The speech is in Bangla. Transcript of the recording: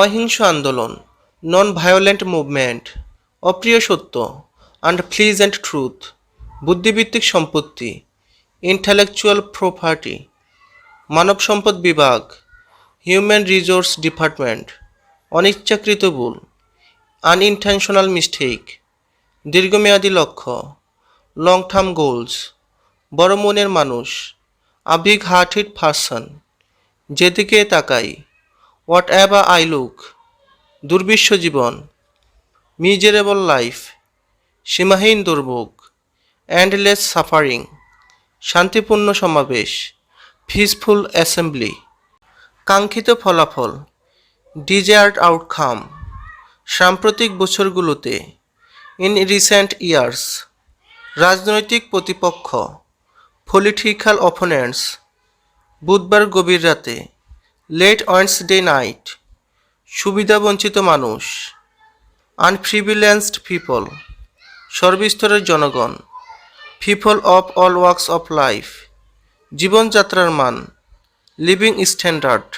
অহিংস আন্দোলন নন ভায়োলেন্ট মুভমেন্ট অপ্রিয় সত্য অ্যান্ড প্লিজেন্ট ট্রুথ বুদ্ধিভিত্তিক সম্পত্তি ইন্টালেকচুয়াল প্রপার্টি মানব সম্পদ বিভাগ হিউম্যান রিসোর্স ডিপার্টমেন্ট অনিচ্ছাকৃত ভুল আনইনটেনশনাল মিস্টেক দীর্ঘমেয়াদী লক্ষ্য লং টার্ম গোলস বড় মনের মানুষ, আবিগ হার্টেড পারসন যেদিকে তাকাই। হোয়াট এভার আই লুক দুর্বিশ্ব জীবন মিজারেবল লাইফ সীমাহীন দুর্ভোগ অ্যান্ডলেস সাফারিং শান্তিপূর্ণ সমাবেশ পিসফুল অ্যাসেম্বলি কাঙ্ক্ষিত ফলাফল ডিজায়ার্ড আউটকাম সাম্প্রতিক বছরগুলোতে ইন রিসেন্ট ইয়ার্স রাজনৈতিক প্রতিপক্ষ পলিটিক্যাল অপোনেন্টস বুধবার গভীর রাতে লেট ওয়েন্সডে নাইট সুবিধাবঞ্চিত মানুষ। আনপ্রিভিলেন্সড পিপল সর্বস্তরের জনগণ। People of all works of life জীবনযাত্রার মান। Living standard